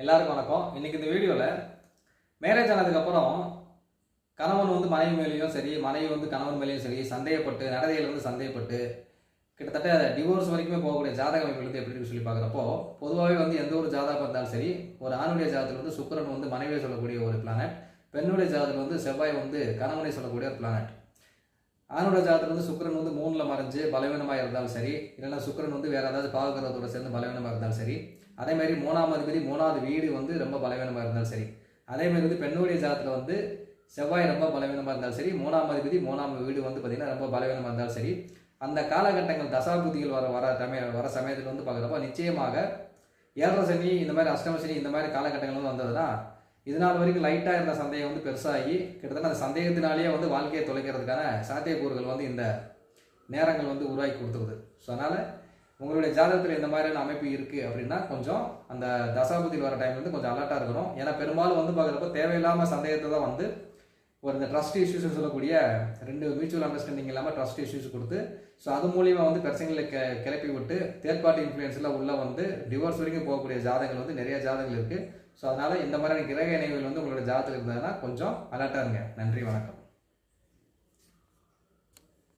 எல்லாருக்கும் வணக்கம். இன்னைக்கு இந்த வீடியோவில் மேரேஜ் ஆனதுக்கப்புறம் கணவன் வந்து மனைவி மேலேயும் சரி மனைவி வந்து கணவன் மேலேயும் சரி சந்தேகப்பட்டு நடதையில் வந்து சந்தேகப்பட்டு கிட்டத்தட்ட டிவோர்ஸ் வரைக்குமே போகக்கூடிய ஜாதக அமைப்பு வந்து எப்படி சொல்லி பார்க்குறப்போ பொதுவாகவே வந்து எந்த ஒரு ஜாதகம் இருந்தாலும் சரி ஒரு ஆணுடைய ஜாதகத்தில் வந்து சுக்கரன் வந்து மனைவியை சொல்லக்கூடிய ஒரு பிளானட் பெண்ணுடைய ஜாதகத்தில் வந்து செவ்வாய் வந்து கணவனை சொல்லக்கூடிய ஒரு பிளானட் ஆணோட ஜாதகத்தில் வந்து சுக்கரன் வந்து மூணில் மறைஞ்சு பலவீனமாக இருந்தாலும் சரி இல்லைன்னா சுக்கிரன் வந்து வேற ஏதாவது பாவகிரகத்தோட சேர்ந்து பலவீனமாக இருந்தாலும் சரி அதே மாதிரி மூணாம் அதிபதி மூணாவது வீடு வந்து ரொம்ப பலவீனமாக இருந்தாலும் சரி. அதே மாதிரி வந்து பெண்ணுடைய ஜாதத்தில் வந்து செவ்வாய் ரொம்ப பலவீனமாக இருந்தாலும் சரி மூணாம் அதிபதி மூணாம் வீடு வந்து பார்த்திங்கன்னா ரொம்ப பலவீனமாக இருந்தாலும் சரி. அந்த காலகட்டங்கள் தசாபுதிகள் வர வர தமிழ் வர சமயத்தில் வந்து பார்க்குறப்போ நிச்சயமாக ஏழரை சனி இந்த மாதிரி அஷ்டம சனி இந்த மாதிரி காலகட்டங்கள் வந்து வந்ததுன்னா இது நாள் வரைக்கும் லைட்டாக இருந்த சந்தேகம் வந்து பெருசாகி கிட்டத்தட்ட அந்த சந்தேகத்தினாலேயே வந்து வாழ்க்கையை தொலைக்கிறதுக்கான சாத்தியக்கூறுகள் வந்து இந்த நேரங்கள் வந்து உருவாக்கி கொடுத்துருது. ஸோ அதனால் உங்களுடைய ஜாதகத்தில் இந்த மாதிரியான அமைப்பு இருக்குது அப்படின்னா கொஞ்சம் அந்த தசாபதியில் வர டைம் வந்து கொஞ்சம் அலர்ட்டாக இருக்கணும். ஏன்னா பெரும்பாலும் வந்து பார்க்குறப்ப தேவையில்லாமல் சந்தேகத்தை தான் வந்து ஒரு இந்த ட்ரஸ்ட் இஷ்யூஸ் சொல்லக்கூடிய ரெண்டு மியூச்சுவல் அண்டர்ஸ்டாண்டிங் இல்லாமல் ட்ரஸ்ட் இஷ்யூஸ் கொடுத்து ஸோ அது மூலியமாக வந்து பிரச்சனைகளை கெ கிளப்பி விட்டு தேர்ட் பார்ட்டி இன்ஃப்ளூயன்ஸில் உள்ளே வந்து டிவோர்ஸ் வரைக்கும் போகக்கூடிய ஜாதகங்கள் வந்து நிறைய ஜாதகங்கள் இருக்குது ஸோ அதனால் இந்த மாதிரியான கிரக இணைவுகள் வந்து உங்களோட ஜாதகத்தில் இருந்ததுன்னா கொஞ்சம் அலர்ட்டாக இருங்க. நன்றி வணக்கம்.